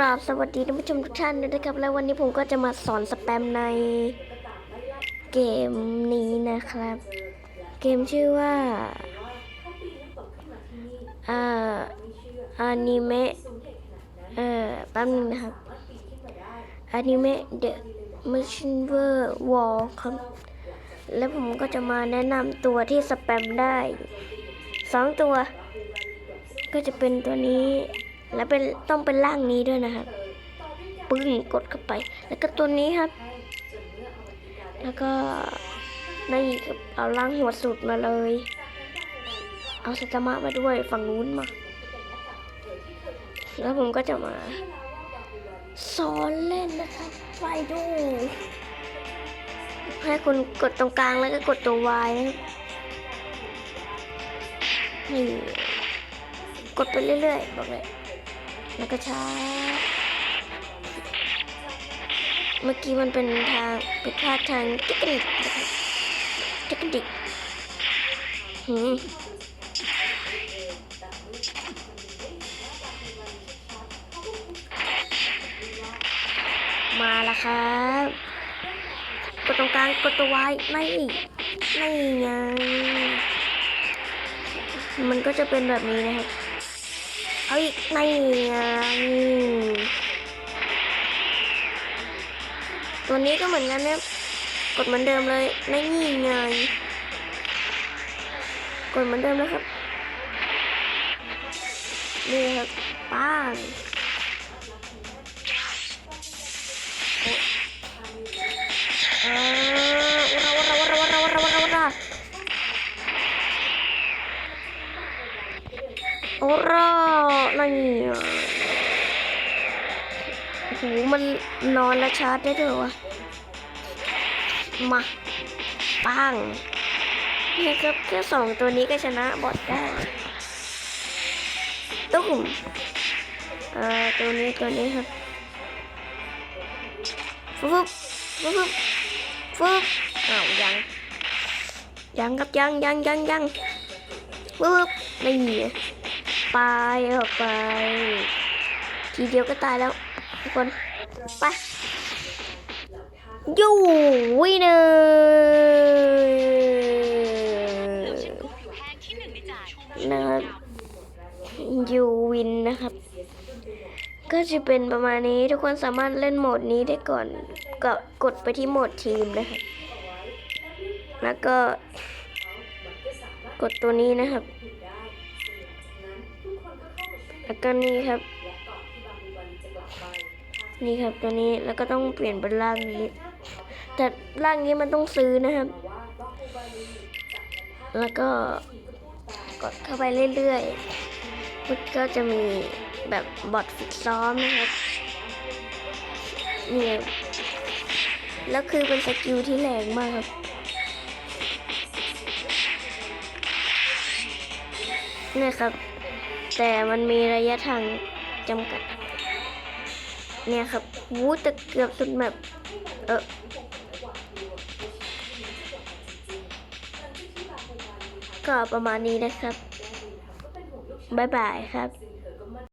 ราบสวัสดีท่านผู้ชมทุกท่านด้วยนะครับ แล้ววันนี้ผมก็จะมาสอนสแปมในเกมนี้นะครับ เกมชื่อว่าอ่าอนิเมะเอ่อแป๊บนึงนะครับอนิเมะ The Machinever War ครับ แล้วผมก็จะมาแนะนำตัวที่สแปมได้สองตัว ก็จะเป็นตัวนี้ แล้วเป็นต้องเป็นร่างนี้ด้วยนะครับปึ้งกดเข้าไป แล้วก็ตัวนี้ครับ แล้วก็นี่ครับเอาล่างหัวสุดมาเลย เอาสัจมะมาด้วยฝั่งนู้นมา แล้วผมก็จะมาสอนเล่นนะครับไปดูให้คุณกดตรงกลางแล้วก็กดตัว Y นะครับนี่กดไปเรื่อยๆบอกเลย แล้วก็ช้า เมื่อกี้มันเป็นทางเป็นพาดทางเทคนิคนะครับเทคนิคหืมมาแล้วครับกดตรงกลางกดตัววายไม่ไม่ไงมันก็จะเป็นแบบนี้นะครับ เอาอีกไม่ไงตัวนี้ก็เหมือนกันนะกดเหมือนเดิมเลยไม่นี่ไงกดเหมือนเดิมนะครับนี่ครับป้างอ่าวราวราวราวราวราวราวรา โอ้รอนี่อะโอ้โหมันนอนและชาร์จได้ด้วยวะ มาปังเนี่ยครับแค่สองตัวนี้ก็ชนะบอทได้ตุ้มอ่าตัวนี้ตัวนี้ครับฟึบฟึบฟึบฟึบอ้าวยังยังครับยังยังยังยังฟึบนี่ ไปออกไป ทีเดียวก็ตายแล้วทุกคน ไปยูวินเนอร์นะครับยูวินนะครับ ก็จะเป็นประมาณนี้ทุกคนสามารถเล่นโหมดนี้ได้ก่อนก็กดไปที่โหมดทีมนะครับ แล้วก็กดตัวนี้นะครับ แล้วก็นี่ครับ นี่ครับตัวนี้แล้วก็ต้องเปลี่ยนเป็นร่างนี้ แต่ร่างนี้มันต้องซื้อนะครับ แล้วก็กดเข้าไปเรื่อยๆมันก็จะมีแบบบอทฝึกซ้อมนะครับนี่แล้วคือเป็นสกิลที่แรงมากครับนี่ครับ แต่มันมีระยะทางจำกัด เนี่ยครับวูแต่เกือบสุดแบบเออก็ประมาณนี้นะครับ บ๊ายบายครับ